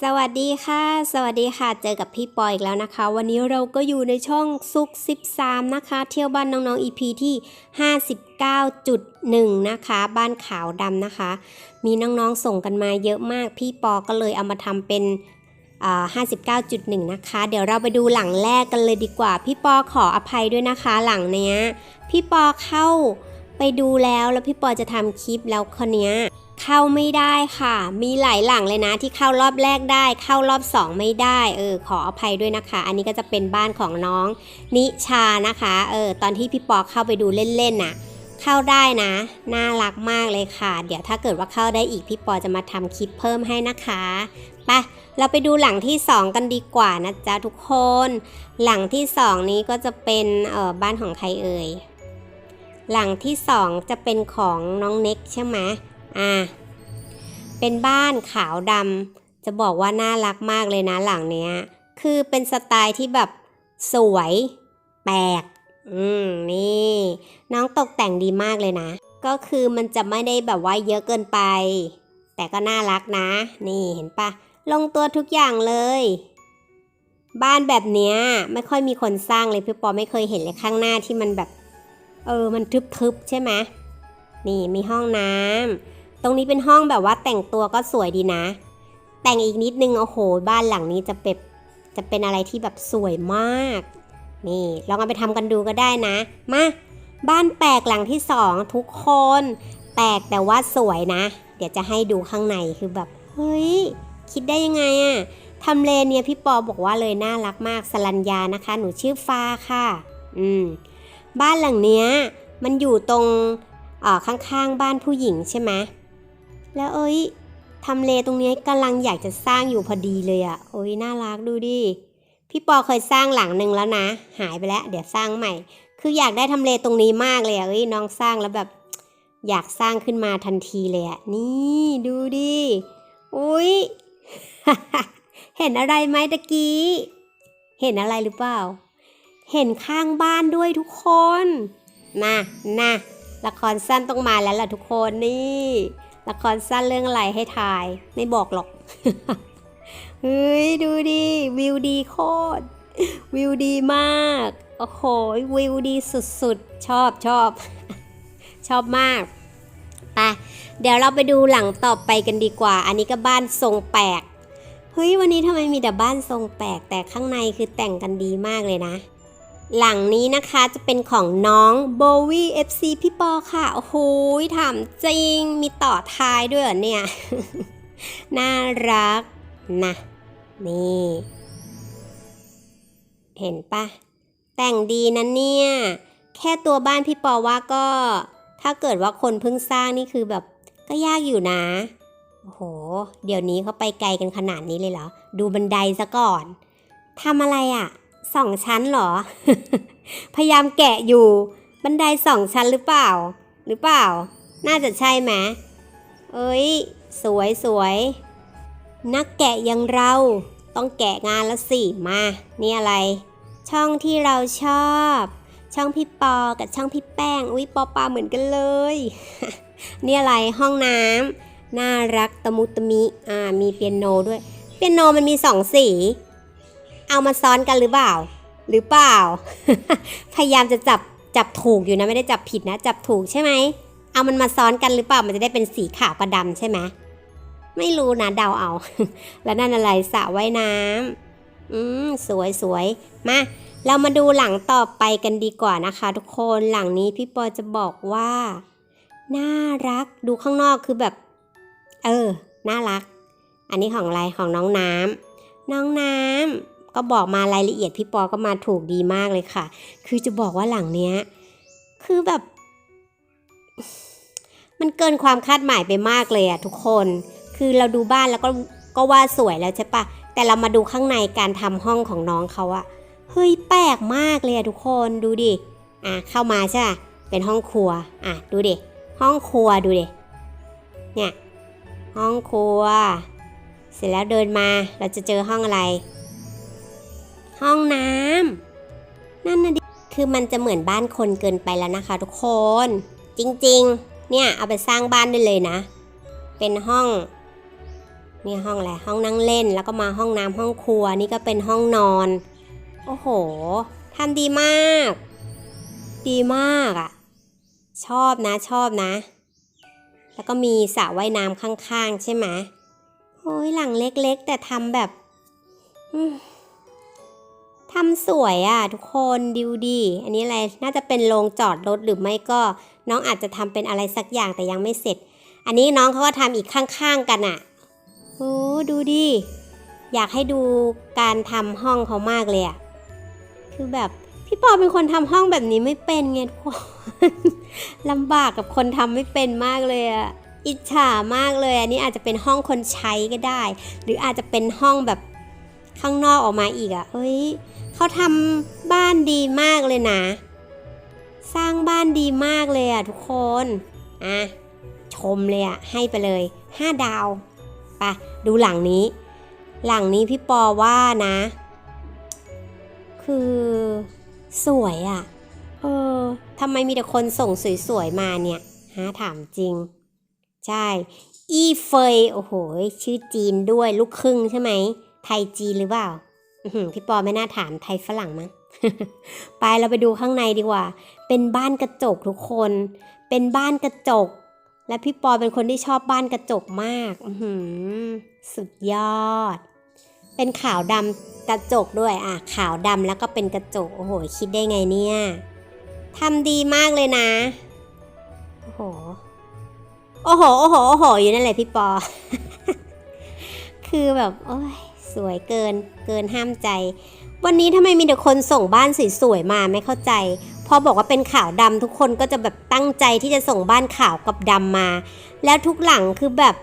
สวัสดีค่ะ สวัสดีค่ะ เจอกับพี่ปอยอีกแล้วนะคะ วันนี้เราก็อยู่ในช่องซุก 13 นะคะ เที่ยวบ้านน้องๆ EP ที่ 59.1 นะคะ บ้านขาวดำนะคะ มีน้องๆส่งกันมาเยอะมาก พี่ปอก็เลยเอามาทำเป็นอ่า59.1 นะคะ เดี๋ยวเราไปดูหลังแรกกันเลยดีกว่า พี่ปอขออภัยด้วยนะคะ หลังเนี้ย พี่ปอเข้าไปดูแล้วแล้วพี่ปอจะทำคลิปแล้วคนเนี้ย เข้าไม่ได้ค่ะ มีหลายหลังเลยนะที่เข้ารอบแรกได้ เข้ารอบสองไม่ได้ เออ ขออภัยด้วยนะคะ อันนี้ก็จะเป็นบ้านของน้องนิชานะคะ เออ ตอนที่พี่ปอเข้าไปดูเล่นๆน่ะ เข้าได้นะ น่ารักมากเลยค่ะ เดี๋ยวถ้าเกิดว่าเข้าได้อีกพี่ปอจะมาทำคลิปเพิ่มให้นะคะไปเราไปดูหลังที่ 2 กันดีกว่านะจ๊ะทุกคน หลังที่ 2 นี้ก็จะเป็นเอ่อบ้านของใครเอ่ย หลังที่ 2 จะเป็นของน้องเน็กใช่ไหม อ่าเป็นบ้านขาวดำจะบอกว่าน่ารักมากเลยนะหลังเนี้ย คือเป็นสไตล์ที่แบบสวยแปลกอืมนี่ น้องตกแต่งดีมากเลยนะ ก็คือมันจะไม่ได้แบบว่าเยอะเกินไป แต่ก็น่ารักนะ นี่เห็นปะลงตัวทุกอย่างเลย บ้านแบบเนี้ยไม่ค่อยมีคนสร้างเลยพี่ปอไม่เคยเห็นเลยข้างหน้าที่มันแบบ เออมันทึบๆใช่ไหมนี่มีห้องน้ำ ตรงนี้เป็นห้องแบบว่าแต่งตัวก็สวยดีนะ แต่งอีกนิดนึงโอ้โห บ้านหลังนี้จะเป็นจะเป็นอะไรที่แบบสวยมาก นี่ลองเอาไปทำกันดูก็ได้นะ มาบ้านแปลกหลังที่สองทุกคนแปลกแต่ว่าสวยนะ เดี๋ยวจะให้ดูข้างในคือแบบเฮ้ยคิดได้ยังไงอะทำเลเนี่ยพี่ปอบอกว่าเลยน่ารักมากสลัญญานะคะ หนูชื่อฟ้าค่ะ อืมบ้านหลังเนี้ยมันอยู่ตรงอ่อข้างๆบ้านผู้หญิงใช่ไหม แล้วเอ้ยทำเลตรงนี้กำลังอยากจะสร้างอยู่พอดีเลยอะ่ะโอ้ยน่ารักดูดิพี่ปอเคยสร้างหลังหนึ่งแล้วนะ หายไปแล้ว เดี๋ยวสร้างใหม่ คืออยากได้ทำเลตรงนี้มากเลยอะ่ะเอ้ยน้องสร้างแล้วแบบ อยากสร้างขึ้นมาทันทีเลยอะ่ะนี่ดูดิอุ้ยเห็นอะไรไหมตะกี้ เห็นอะไรหรือเปล่า เห็นข้างบ้านด้วยทุกคนนะนะละครสั้นต้องมาแล้วล่ะทุกคนนี่ ละครสั้นเรื่องอะไรให้ทาย ไม่บอกหรอก เฮ้ย ดูดิ วิวดีโคตร วิวดีมาก โอ้โห วิวดีสุดๆ ชอบชอบ ชอบมากไปเดี๋ยวเราไปดูหลังต่อไปกันดีกว่า อันนี้ก็บ้านทรงแปลก เฮ้ย วันนี้ทำไมมีแต่บ้านทรงแปลก แต่ข้างในคือแต่งกันดีมากเลยนะ หลังนี้นะคะจะเป็นของน้องโบวี่ FC พี่ปอค่ะ โอ้โหถามจริง มีต่อท้ายด้วยเหรอเนี่ย น่ารักนะ นี่ เห็นปะ แต่งดีนะเนี่ย แค่ตัวบ้านพี่ปอว่าก็ ถ้าเกิดว่าคนเพิ่งสร้างนี่คือแบบก็ยากอยู่นะ โอ้โห เดี๋ยวนี้เขาไปไกลกันขนาดนี้เลยเหรอ ดูบันไดซะก่อนทำอะไรอะ่ะ สองชั้นเหรอ พยายามแกะอยู่ บันไดสองชั้นหรือเปล่า หรือเปล่า น่าจะใช่ไหมเอ้ย สวยสวย นักแกะอย่างเราต้องแกะงานแล้วสิ มา นี่อะไร ช่องที่เราชอบ ช่องพี่ปอ กับช่องพี่แป้ง อุ้ยปอปาเหมือนกันเลย นี่อะไร ห้องน้ำน่ารักตะมุตะมิ อ่า มีเปียโนด้วย เปียโนมันมีสองสี เอามาซ้อนกันหรือเปล่า หรือเปล่า พยายามจะจับจับถูกอยู่นะไม่ได้จับผิดนะ จับถูกใช่ไหม เอามันมาซ้อนกันหรือเปล่า มันจะได้เป็นสีขาวกับดำใช่ไหมไม่รู้นะเดาเอา แล้วนั่นอะไรสระว่ายน้ำอืมสวยสวยมา เรามาดูหลังต่อไปกันดีกว่านะคะ ทุกคนหลังนี้พี่ปอจะบอกว่า น่ารักดูข้างนอกคือแบบ เออ น่ารัก อันนี้ของอะไรของน้องน้ำน้องน้ำ ก็บอกมารายละเอียดพี่ปอก็มาถูกดีมากเลยค่ะ คือจะบอกว่าหลังเนี้ย คือแบบ มันเกินความคาดหมายไปมากเลยอะทุกคน คือเราดูบ้านแล้วก็ก็ว่าสวยแล้วใช่ปะแต่เรามาดูข้างในการทำห้องของน้องเขาอะเฮ้ยแปลกมากเลยอะทุกคนดูดิอะเข้ามาใช่ปะเป็นห้องครัวอะดูดิห้องครัวดูดิเนี่ยห้องครัว เสร็จแล้วเดินมาเราจะเจอห้องอะไร ห้องน้ำนั่นนะดิคือมันจะเหมือนบ้านคนเกินไปแล้วนะคะ ทุกคน จริงๆ เนี่ยเอาไปสร้างบ้านได้เลยนะ เป็นห้องนี่ห้องอะไรห้องนั่งเล่นแล้วก็มาห้องน้ำห้องครัวนี่ก็เป็นห้องนอน โอ้โหทำดีมาก ดีมากอะ่ะ ชอบนะชอบนะ แล้วก็มีสระว่ายน้ำข้างๆ ใช่ไหมโอ้ยหลังเล็กๆ แต่ทำแบบ อืม ทำสวยอะ่ะทุกคนดิวดี อันนี้อะไรน่าจะเป็นโรงจอดรถหรือไม่ก็ น้องอาจจะทำเป็นอะไรสักอย่างแต่ยังไม่เสร็จ อันนี้น้องเขาก็ทำอีกข้างๆกันอะ่ะโอ้ดูดิอยากให้ดูการทำห้องเขามากเลยอะคือแบบพี่ปอเป็นคนทำห้องแบบนี้ไม่เป็นไงทุกคนลำบากกับคนทำไม่เป็นมากเลยอะอิจฉามากเลย อันนี้อาจจะเป็นห้องคนใช้ก็ได้ หรืออาจจะเป็นห้องแบบข้างนอกออกมาอีกอะเฮ้ย เขาทำบ้านดีมากเลยนะ สร้างบ้านดีมากเลยอะทุกคน อะ ชมเลยอะให้ไปเลยห้าดาวไปดูหลังนี้ หลังนี้พี่ปอว่านะ คือสวยอะ่ะ เออทำไมมีแต่คนส่งสวยๆมาเนี่ยฮะถามจริง ใช่ อีเฟย โอ้โห ชื่อจีนด้วยลูกครึ่งใช่ไหม ไทยจีนหรือเปล่า พี่ปอไม่น่าถามไทยฝรั่งมั้งไปเราไปดูข้างในดีกว่า เป็นบ้านกระจกทุกคน เป็นบ้านกระจก และพี่ปอเป็นคนที่ชอบบ้านกระจกมากอือหือสุดยอด เป็นขาวดำกระจกด้วยอะขาวดำแล้วก็เป็นกระจก โอ้โห คิดได้ไงเนี่ยทำดีมากเลยนะ โอ้โห โอ้โห โอ้โห โอ้โห อยู่นั่นแหละพี่ปอ คือแบบ โอ้ย สวยเกิน เกินห้ามใจ วันนี้ทำไมมีแต่คนส่งบ้านสวยๆมาไม่เข้าใจ พอบอกว่าเป็นขาวดำทุกคนก็จะแบบตั้งใจที่จะส่งบ้านขาวกับดำมา แล้วทุกหลังคือแบบ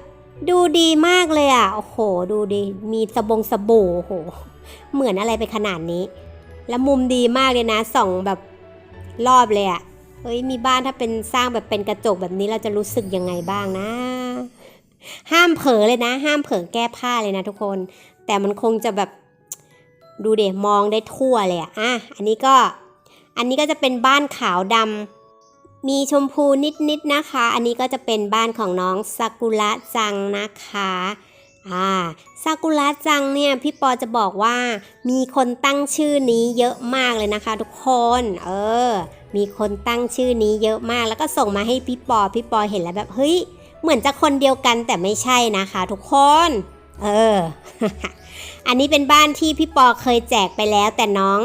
ดูดีมากเลยอะ โอ้โห ดูดี มีสบงสบู่โอ้โห เหมือนอะไรไปขนาดนี้ แล้วมุมดีมากเลยนะ ส่องแบบรอบเลยอะ เฮ้ย มีบ้านถ้าเป็นสร้างแบบเป็นกระจกแบบนี้เราจะรู้สึกยังไงบ้างนะ ห้ามเผลอเลยนะ ห้ามเผลอแก้ผ้าเลยนะทุกคน แต่มันคงจะแบบดูเดมองได้ทั่วเลยอะอะอันนี้ก็อันนี้ก็จะเป็นบ้านขาวดำมีชมพูนิดๆนะคะ อันนี้ก็จะเป็นบ้านของน้องซากุระจังนะคะอ่าซากุระจังเนี่ยพี่ปอจะบอกว่ามีคนตั้งชื่อนี้เยอะมากเลยนะคะ ทุกคนเออมีคนตั้งชื่อนี้เยอะมากแล้วก็ส่งมาให้พี่ปอพี่ปอเห็นแล้วแบบเฮ้ยเหมือนจะคนเดียวกันแต่ไม่ใช่นะคะ ทุกคน เออ อันนี้เป็นบ้านที่พี่ปอเคยแจกไปแล้ว แต่น้อง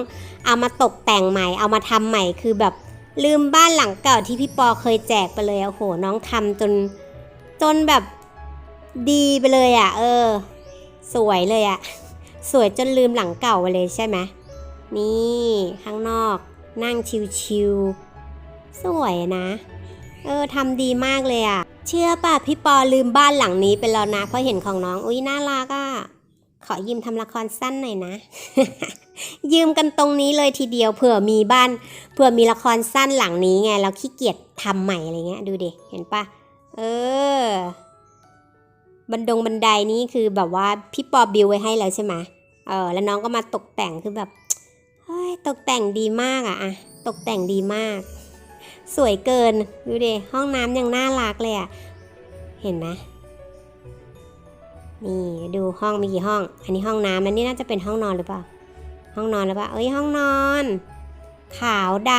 เอามาตกแต่งใหม่ เอามาทำใหม่คือแบบลืมบ้านหลังเก่าที่พี่ปอเคยแจกไปเลยโอ้โห น้องทำจนจนแบบดีไปเลยอะ่ะ เออ สวยเลยอะ่ะ สวยจนลืมหลังเก่าไปเลยใช่ไหมนี่ข้างนอกนั่งชิวๆสวยนะ เออทำดีมากเลยอะ่ะ เชื่อป่ะพี่ปอลืมบ้านหลังนี้ไปแล้วนะเพราะเห็นของน้องอุ้ยน่ารักอะ่ะ ขอยืมทำละครสั้นหน่อยนะ ยืมกันตรงนี้เลยทีเดียวเผื่อมีบ้าน เผื่อมีละครสั้นหลังนี้ไง เราขี้เกียจทำใหม่อะไรเงี้ย ดูดิเห็นปะเออ บันดงบันไดนี้คือแบบว่าพี่ปอบิวไว้ให้แล้วใช่ไหมเออ แล้วน้องก็มาตกแต่งคือแบบเฮ้ยตกแต่งดีมากอะอะตกแต่งดีมาก สวยเกิน ดูดิห้องน้ำยังน่ารักเลยอะเห็นไหม นี่ดูห้องมีกี่ห้อง อันนี้ห้องน้ำอันนี้น่าจะเป็นห้องนอนหรือเปล่า ห้องนอนหรือเปล่า เอ้ยห้องนอน ขาวด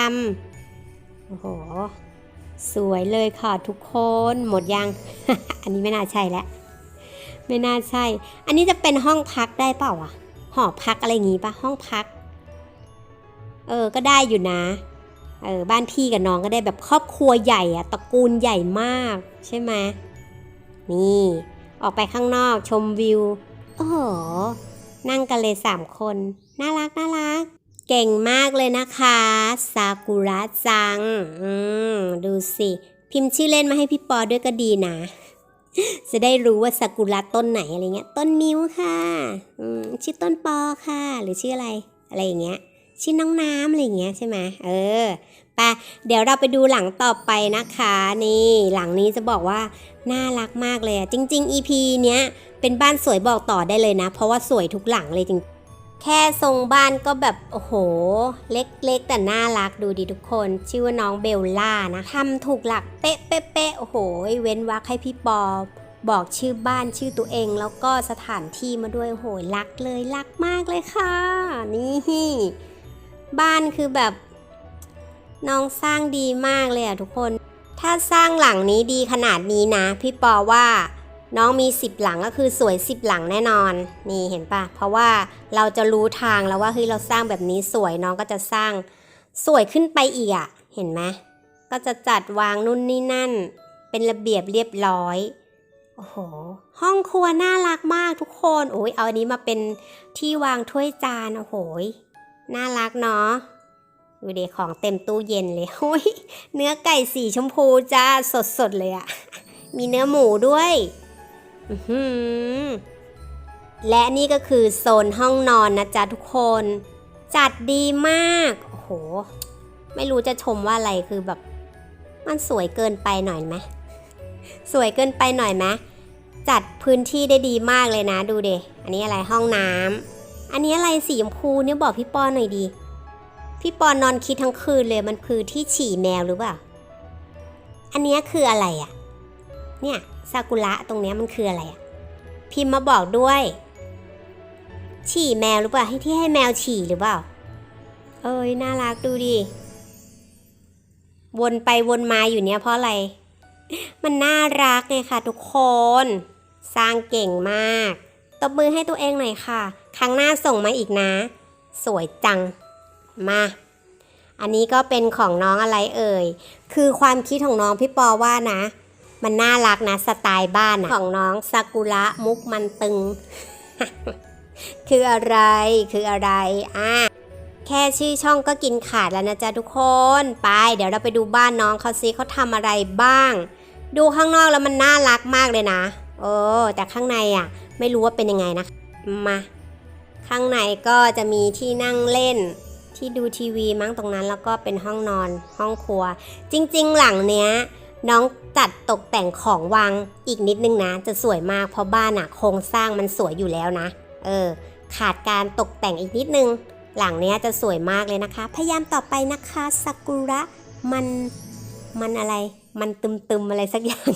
ำโอ้โห สวยเลยค่ะทุกคน หมดยัง อันนี้ไม่น่าใช่แล้ว ไม่น่าใช่ อันนี้จะเป็นห้องพักได้เปล่าอะหอพักอะไรอย่างงี้ปะห้องพัก เออ ก็ได้อยู่นะ เออ บ้านพี่กับน้องก็ได้แบบครอบครัวใหญ่อะตระกูลใหญ่มาก ใช่ไหมนี่ ออกไปข้างนอกชมวิว โอ้โห นั่งกันเลยสามคน น่ารักน่ารัก เก่งมากเลยนะคะ ซากุระจัง อืม ดูสิ พิมพ์ชื่อเล่นมาให้พี่ปอด้วยก็ดีนะ จะได้รู้ว่าซากุระต้นไหนอะไรเงี้ย ต้นมิวค่ะอืมชื่อต้นปอค่ะ หรือชื่ออะไร อะไรอย่างเงี้ย ชื่อน้องน้ำอะไรอย่างเงี้ยใช่ไหมเออ ปเดี๋ยวเราไปดูหลังต่อไปนะคะ นี่หลังนี้จะบอกว่าน่ารักมากเลยอะจริง ๆ EP เนี้ยเป็นบ้านสวยบอกต่อได้เลยนะ เพราะว่าสวยทุกหลังเลยจริงแค่ทรงบ้านก็แบบโอ้โห เล็กๆ แต่น่ารักดูดิทุกคน ชื่อว่าน้องเบลล่านะทำถูกหลักเป๊ะเป๊ะเป๊ะโอ้โห เว้นวักให้พี่ปอบอกชื่อบ้านชื่อตัวเอง แล้วก็สถานที่มาด้วยโอ้โหรักเลยรักมากเลยค่ะ นี่บ้านคือแบบ น้องสร้างดีมากเลยอะทุกคน ถ้าสร้างหลังนี้ดีขนาดนี้นะ พี่ปอว่าน้องมีสิบหลังก็คือสวยสิบหลังแน่นอน นี่เห็นปะเพราะว่าเราจะรู้ทางแล้วว่าเฮ้ยเราสร้างแบบนี้สวยน้องก็จะสร้าง สวยขึ้นไปอีกอะเห็นไหมก็จะจัดวางนู่นนี่นั่น เป็นระเบียบเรียบร้อยโอ้โห ห้องครัวน่ารักมากทุกคนโอ้ยเอาอันนี้มาเป็นที่วางถ้วยจานโอ้โหยน่ารักเนาะ ดูเดของเต็มตู้เย็นเลยโอ้ยเนื้อไก่สีชมพูจ้าสดๆเลยอะมีเนื้อหมูด้วยอืและนี่ก็คือโซนห้องนอนนะจ๊ะทุกคน จัดดีมากโอ้โห ไม่รู้จะชมว่าอะไรคือแบบ มันสวยเกินไปหน่อยไหมสวยเกินไปหน่อยไหมจัดพื้นที่ได้ดีมากเลยนะดูเดอันนี้อะไรห้องน้ำอันนี้อะไรสีชมพูเนี่ยบอกพี่ปอหน่อยดี พี่ปอนนอนคิดทั้งคืนเลยมันคือที่ฉี่แมวหรือเปล่า อันนี้คืออะไรอะ่ะ เนี่ยซากุระตรงเนี้ยมันคืออะไรอะ่ะ พิมพ์มาบอกด้วย ฉี่แมวหรือเปล่าให้ที่ให้แมวฉี่หรือเปล่า เอ้ยน่ารักดูดิวนไปวนมาอยู่เนี่ยเพราะอะไร มันน่ารักไงค่ะ ทุกคน สร้างเก่งมาก ตบมือให้ตัวเองหน่อยค่ะ ครั้งหน้าส่งมาอีกนะ สวยจัง มา อันนี้ก็เป็นของน้องอะไรเอ่ย คือความคิดของน้องพี่ปอว่านะ มันน่ารักนะสไตล์บ้านของน้องซากุระมุกมันตึง คืออะไรคืออะไรอะแค่ชื่อช่องก็กินขาดแล้วนะจ๊ะทุกคนไป เดี๋ยวเราไปดูบ้านน้องเขาซิเขาทำอะไรบ้าง ดูข้างนอกแล้วมันน่ารักมากเลยนะ โอ้แต่ข้างในอะ ไม่รู้ว่าเป็นยังไงนะมา ข้างในก็จะมีที่นั่งเล่น ที่ดูทีวีมั้งตรงนั้นแล้วก็เป็นห้องนอนห้องครัว จริง ๆ หลังเนี้ยน้องจัดตกแต่งของวางอีกนิดนึงนะ จะสวยมากเพราะบ้านอะโครงสร้างมันสวยอยู่แล้วนะ เออ ขาดการตกแต่งอีกนิดนึง หลังเนี้ยจะสวยมากเลยนะคะ พยายามต่อไปนะคะซากุระมันมันอะไร มันตึมๆอะไรสักอย่าง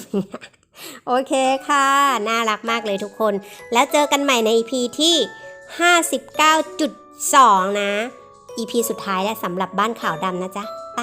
โอเคค่ะ น่ารักมากเลยทุกคน แล้วเจอกันใหม่ใน EP ที่ 59.2 นะ EP สุดท้ายและสำหรับบ้านขาวดำนะจ๊ะ ไป